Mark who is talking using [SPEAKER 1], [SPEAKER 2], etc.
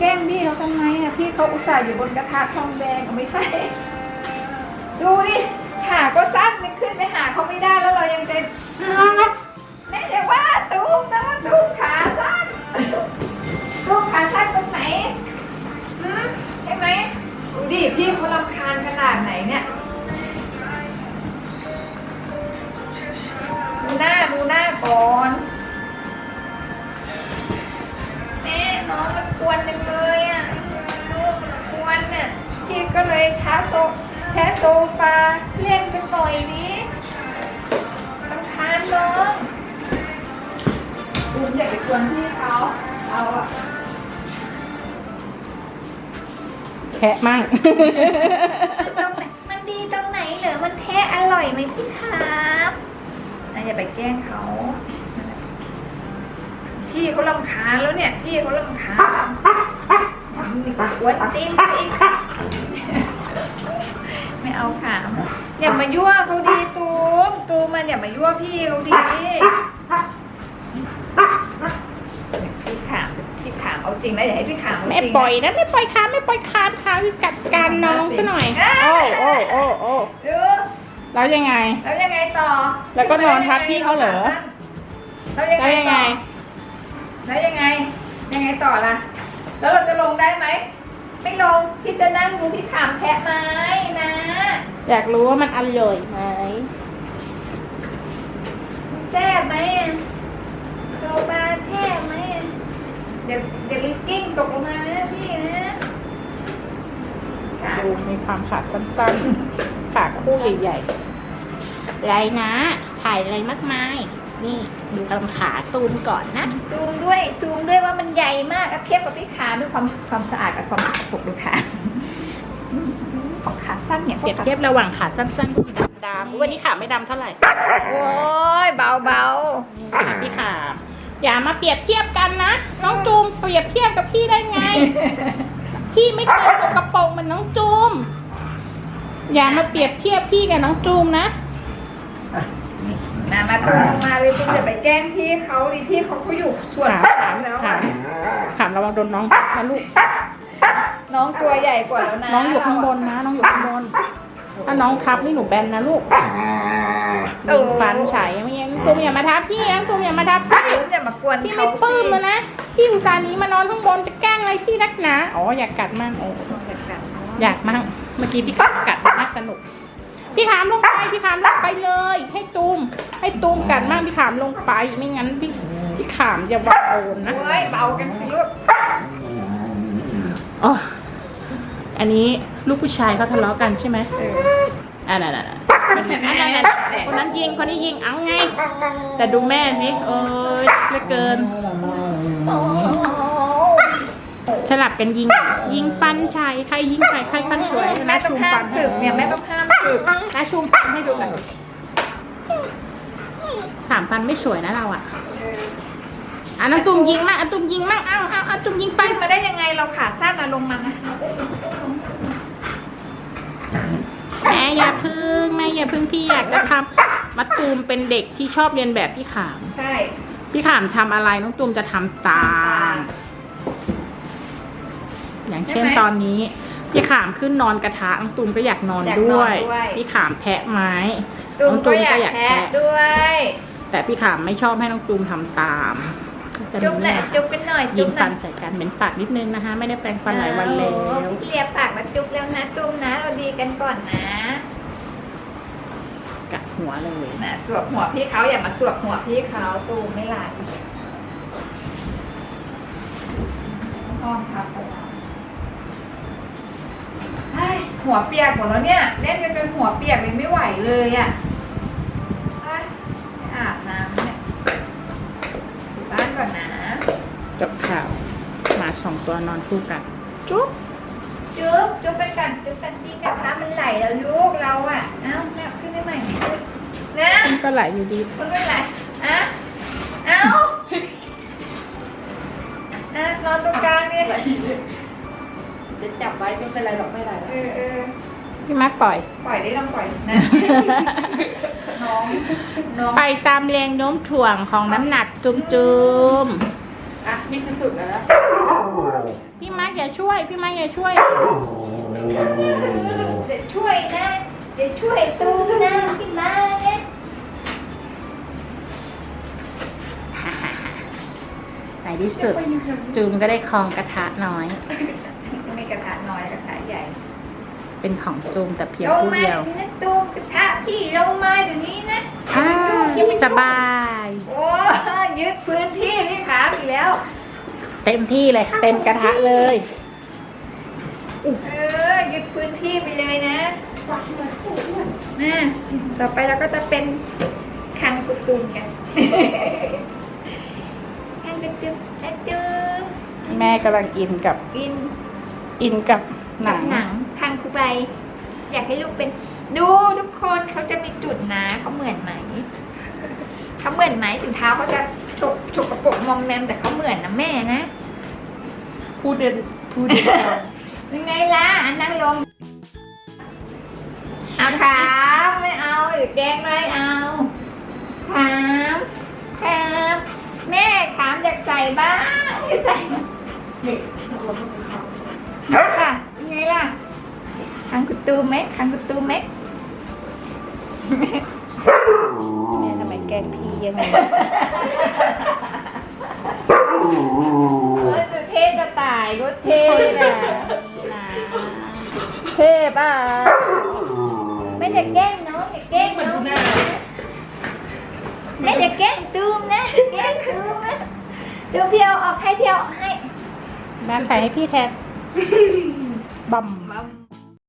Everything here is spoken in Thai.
[SPEAKER 1] แกล้งพี่เขาทำไมอะพี่เขาอุตส่าห์อยู่บนกระทะทองแดงอะไม่ใช่ ดูดิขาก็สั้นมันขึ้นไปหาเขาไม่ได้แล้วเรายังจะไม่ใช่ว่าตูมนะว่าตูมขาสั้นตูมขาสั้นตรงไหนใช่ไหมดูดิพี่เขารำคาญขนาดไหนเนี่ยดูหน้าดูหน้าก่อน ควรจังเลยอะลูกมันควรน่ะพี่ก็เลยท้าโซแท้โซฟาเล่นกันหน่อยนี้สำคาญน้องคุณอย่าไปกวนพี่เขาเอาอะ
[SPEAKER 2] แคะมั่ง
[SPEAKER 1] ตรงไหนมันดีตรงไหนเหรอ มันแท้อร่อยไหมพี่ครับน่าอย่าไปแกล้งเขา พี่เขาลำคาญแล้วเนี่ยพี่เขาลำคาญนี่กวนตีนอีกไม่เอาค่ะอย่ามายั่วเขาดีตูมตูมมันอย่ามายั่วพี่เขาดีพี่ขามพี่ขามเอาจริงนะอย่าให้พี่ขามเอาจ
[SPEAKER 2] แม่
[SPEAKER 1] ริง
[SPEAKER 2] ปล่อยนะไม่ปล่อยขาไม่ปล่อยขาขาจัดการน้องซะหน่อยโอ้โอ้โอ้โอ้
[SPEAKER 1] ดู
[SPEAKER 2] แล้วยังไง
[SPEAKER 1] แล้วยังไงต่อ
[SPEAKER 2] แล้วก็นอนทับพี่เขาเหรอ
[SPEAKER 1] แล้วยัง
[SPEAKER 2] แล้วยัง
[SPEAKER 1] ไง
[SPEAKER 2] ไง
[SPEAKER 1] ต่อ แล้วยังไง ยังไงต่อล่ะ แล้วเราจะลงได้ไหม ไม่ลง พี่จะนั่งดูพี่ขามแทะไม้นะ
[SPEAKER 2] อยากรู้ว่ามันอร่อยไหม
[SPEAKER 1] แซ่บไหมอะโตบาแช่บไหมอะเดี๋ยวเดี๋ยวกิ้งตกลงมานะพี่นะค่ะ
[SPEAKER 2] ดูมีความขาสั้นๆ ขาคู่ใหญ่ๆไรนะ ถ่ายอะไรมากมาย นี่ดูลำขาตูนก่อนนะ
[SPEAKER 1] ซูมด้วยซูมด้วยว่ามันใหญ่มากอะเทียบกับพี่ขาด้วยความความสะอาดกับความสกปรกดูค่ะของขาสั้นเนี่ย
[SPEAKER 2] เปรียบเทียบระหว่างขาสั้นๆกับดำๆวันนี้ขาไม่ดำเท่าไหร่
[SPEAKER 1] โอ้ยเบาเบา
[SPEAKER 2] นี่ค่ะพี่ขาอย่ามาเปรียบเทียบกันนะน้องจูมเปรียบเทียบกับพี่ได้ไง พี่ไม่เคยสกปรกเหมือนน้องจูมอย่ามาเปรียบเทียบพี่กับน้องจูมนะ
[SPEAKER 1] มามาตูมลงมาเลยตูมอย่าไปแกล้งพี่เขาดิพี่เขาเขาอยู่ส่วน
[SPEAKER 2] ขา
[SPEAKER 1] ขามแล้ว
[SPEAKER 2] ขา
[SPEAKER 1] อะ
[SPEAKER 2] ขามระวังโดนน้องนะลูก
[SPEAKER 1] น้องตัวใหญ่กว่าแล้วนะ
[SPEAKER 2] น้องอยู่ข้างบนนะ น้องอยู่ข้างบน ถ้าน้องทับนี่หนูแบนนะลูกยิงฟันฉายไม่ยังตูมอย่ามาทับพี่นะตูมอย่ามาทับพี่
[SPEAKER 1] ตูมอย่ามากวน
[SPEAKER 2] พี่
[SPEAKER 1] เขา
[SPEAKER 2] ไม่ปลื้มเลยนะ พี่อุตส่าห์หนี้มานอนข้างบนจะแกล้งอะไรพี่นักหนา อ๋ออยากกัดมั่งโอ้อยากมั่งเมื่อกี้พี่ขามกัดน่าสนุก พี่ขามลงไปพี่ขามลงไปเลย ให้ตูมให้ตูมกัดมั่งพี่ขามลงไปไม่งั้นพี่พี่ขามจะวาโอนนะ
[SPEAKER 1] โอ้ยเบากันสิลูก
[SPEAKER 2] อ๋ออันนี้ลูกผู้ชายเขาทะเลาะกันใช่ไหม
[SPEAKER 1] เออ
[SPEAKER 2] อ่านั่นน่ะคนนั้นยิงคนนี้ยิงเอาไง แต่ดูแม่สิโอ้ยเหลือเกิน
[SPEAKER 1] โอ้
[SPEAKER 2] สลับกันยิง ยิงฟันชายใครยิงใครใครฟันสวย
[SPEAKER 1] แม่ต้องห้ามสึกเนี่ยแม่ต้องห้ามสึก
[SPEAKER 2] น้าชูมฟันให้ดูกันถามฟันไม่สวยนะเราอะอะน้องตุ่มยิงมากอะตุ่มยิงมากเอาเอาเอาตุ่มยิงฟั
[SPEAKER 1] ขึ้
[SPEAKER 2] น
[SPEAKER 1] นมาได้ยังไงเราขาสั้นอะลงมานะ
[SPEAKER 2] แม่อย่าพึ่งแม่อย่าพึ่งพี่อยากจะทำมาตูมเป็นเด็กที่ชอบเรียนแบบพี่ขาม
[SPEAKER 1] ใช่
[SPEAKER 2] พี่ขามทำอะไรน้องตูมจะทำตาม อย่างเช่นตอนนี้ พี่ขามขึ้นนอนกระทะน้องตูมก็อยากนอนด้วยพี่ขามแทะไม้
[SPEAKER 1] ตูม
[SPEAKER 2] น้อง
[SPEAKER 1] ก็อยากแทะด้วย
[SPEAKER 2] แต่พี่ขามไม่ชอบให้น้องตูมทำตามก็จะ
[SPEAKER 1] จุ๊บ
[SPEAKER 2] มี
[SPEAKER 1] หน่อยจุ๊บกันหน่อย
[SPEAKER 2] ยิ
[SPEAKER 1] จุ๊
[SPEAKER 2] ง
[SPEAKER 1] บหน่
[SPEAKER 2] ฟั
[SPEAKER 1] อนย
[SPEAKER 2] ใส่กันเหม็นปากนิดนึงนะคะ ไม่ได้แปรงฟันหลายวันแล้ว
[SPEAKER 1] โอ้พี่เลียปากมาจุ๊บแล้วนะจุ๊บนะเราดีกันก่อนนะ
[SPEAKER 2] กัดหัวเลย
[SPEAKER 1] นะสวบหัวพี่เขาอย่ามาสวบหัวพี่เขาตูมไม่หลานอ้อมครับเฮ้ย หัวเปียกหมดแล้วเนี่ย เล่นกันจนหัวเปียกเลยไม่ไหวเลยอะเฮ้ยไปอาบน้ำเนี่ยอยู่บ้านก่อนนะ
[SPEAKER 2] จบข่าวหมาสองตัวนอนคู่กัน จุ๊บ
[SPEAKER 1] จุ๊บจุ๊บไปกันจุ๊บกันที่กระทะมันไหลแล้วลูกเราอะเอ้าแม่เอาขึ้นได้ไหมนะ
[SPEAKER 2] ก็ไหลอยู่ดี
[SPEAKER 1] คุณไม่ไหลอะเอ้า
[SPEAKER 2] จะจับไว้ไม่เป็นไรหรอกไม่ไร
[SPEAKER 1] เออเออ
[SPEAKER 2] พี่มาร์คปล่อย
[SPEAKER 1] ปล่อยได้ลองปล่อยนะน้องน้อง
[SPEAKER 2] ไปตามแรงโน้มถ่วงของน้ำหนักจุมจุม
[SPEAKER 1] อะนี่คือสุดแล้วนะ
[SPEAKER 2] ๆพี่มาร์คอย่าช่วย พี่มาร์คอย่าช่วย
[SPEAKER 1] เดี๋ยวช่วยนะเดี๋ยวช่วยตูนะพี่มาเนี่ย
[SPEAKER 2] ในที่สุด จูมก็ได้ครองกระทะน้อย
[SPEAKER 1] ไม่ กระทะน้อยกระทะใหญ่
[SPEAKER 2] เป็นของจูมแต่เพียง
[SPEAKER 1] ลง
[SPEAKER 2] ผู้
[SPEAKER 1] มา
[SPEAKER 2] เดียว
[SPEAKER 1] เดี๋ยวนี้นะตูมกระทะพี่ลงมาเดี๋ยวนี้นะ
[SPEAKER 2] อ่า
[SPEAKER 1] อย่าไปยุ่ง
[SPEAKER 2] สบาย
[SPEAKER 1] โอ้ยึดพื้นที่พี่ขาอีกแล้ว
[SPEAKER 2] เต็มที่เลย เต็มกระทะเลย
[SPEAKER 1] เออยึดพื้นที่ไปเลยนะนะต่อไปเราก็จะเป็นคันกุตุนกัน คันกุตุนอะจุม
[SPEAKER 2] แม่กำลังอินกับ
[SPEAKER 1] กิน
[SPEAKER 2] อินกับหนัง
[SPEAKER 1] หนังคังคูใบ อยากให้ลูกเป็น ดูทุกคนเขาจะมีจุดนะเขาเหมือนไหมเขาเหมือนไหมถึงเท้าเขาจะฉกฉกกระปรกมอมแมมแต่เขาเหมือนนะแม่นะ
[SPEAKER 2] พูดเดินพูดเดิน
[SPEAKER 1] ยังไงล่ะอันนั่งลงเอาขามไม่เอาหรือแกล้งไม่เอาขามขามแม่ขามอยากใส่บ้างอยากใส่ ตูมไหมคังกุตูมไหม
[SPEAKER 2] แม่ทำไมแกล้งพี่ยังไง
[SPEAKER 1] เออจะเท่จะตายก็เท่นะเท่ป่ะไม่จะแกล้งน้องอย่าแกล้งน้องนะไม่จะแกล้งตูมนะแกล้งตูมนะตูมเดียวออกให้เดียวให้
[SPEAKER 2] มาใส่ให้พี่แทนบอม
[SPEAKER 1] มา